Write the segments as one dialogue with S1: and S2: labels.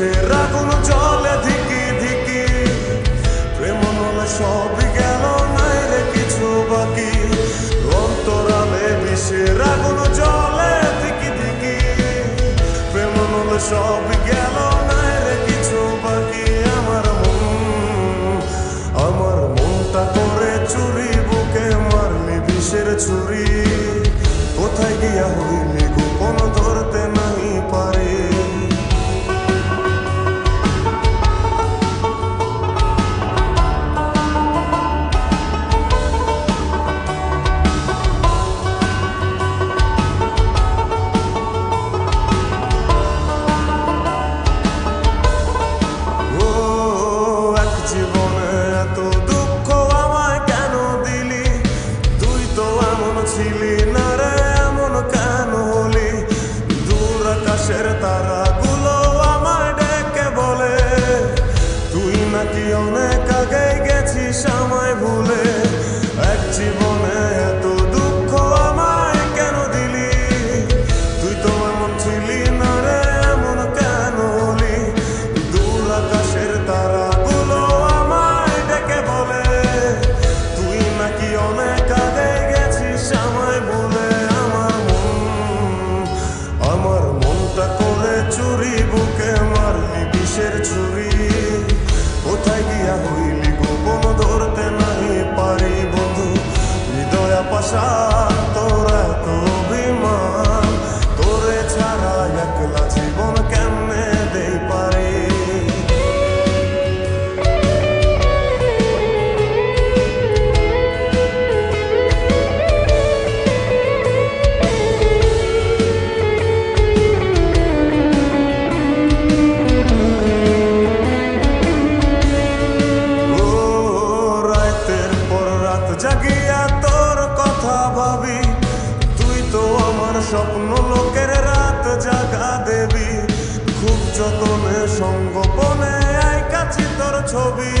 S1: সে রাগুন চলে ধিকি ধিকি। প্রেম হলে সব গেল নাই রে কিছু বাকি। অন্তরালে বিষে রাগুন চলে ধিকি ধিকি। প্রেম হলে সব you স্বপ্ন লোকের রাত জাগা দেবী। খুব যতনে সঙ্গোপনে আইকাছি তোর ছবি।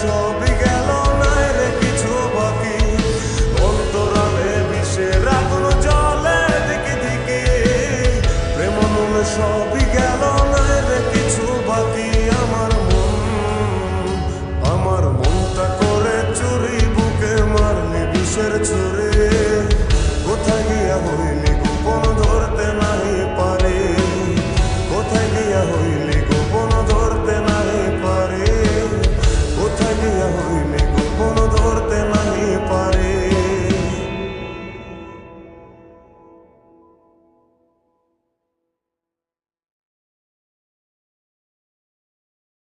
S1: so big.